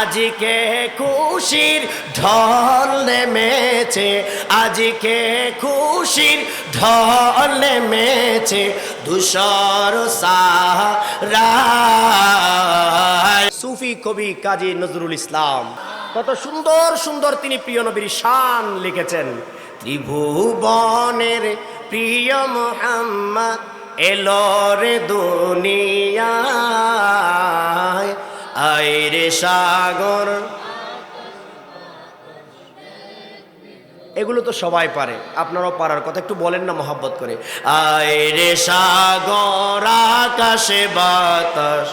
আজকে খুশির ঢল নেমেছে, আজকে খুশির ঢল নেমেছে, দুশর সারা সুফি কবি কাজী নজরুল ইসলাম, কত সুন্দর সুন্দর তিনি প্রিয় নবীর শান লিখেছেন। ত্রিভুবনের প্রিয় মোহাম্মদ এলোরে দুনিয়ায় সাগর। এগুলো তো সবাই পারে, আপনারাও পারার কথা, একটু বলেন না মহাব্বত করে। আইরে সাগর, আকাশে বাতাস।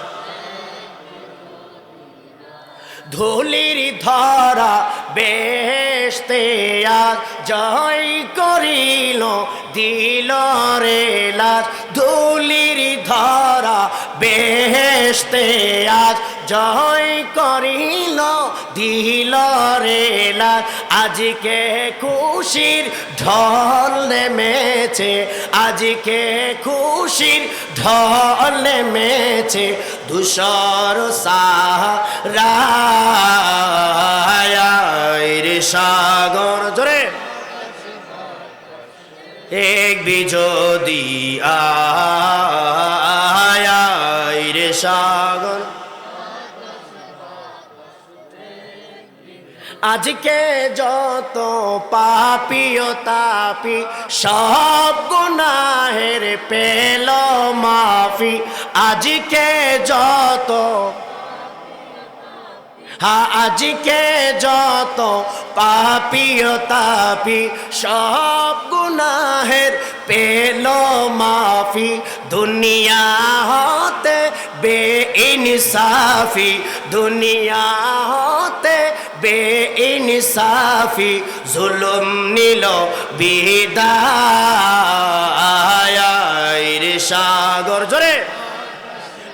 ধুলির ধরা বেশতে আজ জয় করিল, দিল রে লাজ। ধুলির ধরা বেশতে আজ জয় করিল, দিল রে লাজ আজকে খুশির ঢল নেমেছে, আজকে খুশির ঢল নেমেছে দুশর সারা রে সাগর। জোরে। এক বিজদি আয় আজকে যত পাপি ও তাপি, সব গুনাহের পেল মাফি। আজকে যত হা, আজকে যত পাপি ও তাপি, সব গুনাহের পেল মাফি। দুনিয়া ইনসাফি দুনিয়া হতে বে ইনসাফি জুলুম নিল বিদায় সাগর। জোরে।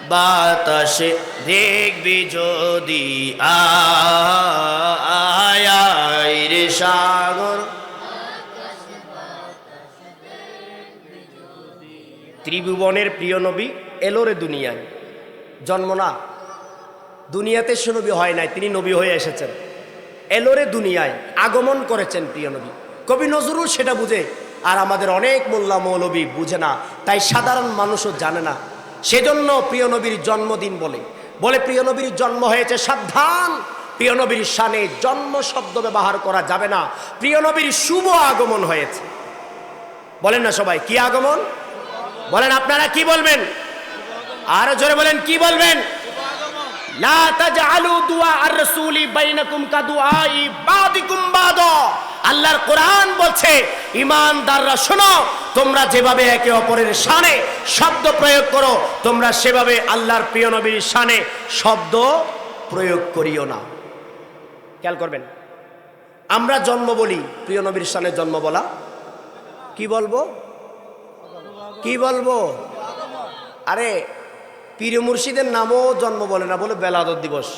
বাতাসে দেখবি যদি আয় রে সাগর। ত্রিভুবনের প্রিয় নবী এলো রে দুনিয়ায়। জন্ম না। দুনিয়াতে সে নবী হয় নাই, তিনি নবী হয়ে এসেছেন। এলোরে দুনিয়ায় আগমন করেছেন প্রিয় নবী। কবি নজরুল সেটা বুঝে, আর আমাদের অনেক মোল্লা মৌলবী বুঝে না, তাই সাধারণ মানুষও জানে না। সেজন্য প্রিয় নবীর জন্মদিন বলে। বলে, প্রিয় নবীর জন্ম হয়েছে সাবধান। প্রিয় নবীর সানে জন্ম শব্দ ব্যবহার করা যাবে না। প্রিয় নবীর শুভ আগমন হয়েছে। বলেন না সবাই, কি আগমন? বলেন, আপনারা কি বলবেন? আরও জোরে বলেন, কি বলবেন? লা তাজআলু দুআ আর রাসূলি বাইনাকুম কাদুআই বাদিকুম বাদা। আল্লাহর কোরআন বলছে, ইমানদাররা শোনো, তোমরা যেভাবে একে অপরের শানে শব্দ প্রয়োগ করো, তোমরা সেভাবে আল্লাহর প্রিয় নবীর শানে শব্দ প্রয়োগ করিও না। খেয়াল করবেন, আমরা জন্ম বলি, প্রিয় নবীর শানে জন্ম বলা। কি বলব? কি বলব? আরে পীর মুর্শিদের নামও জন্ম বলে না বলে বেলাদত দিবস।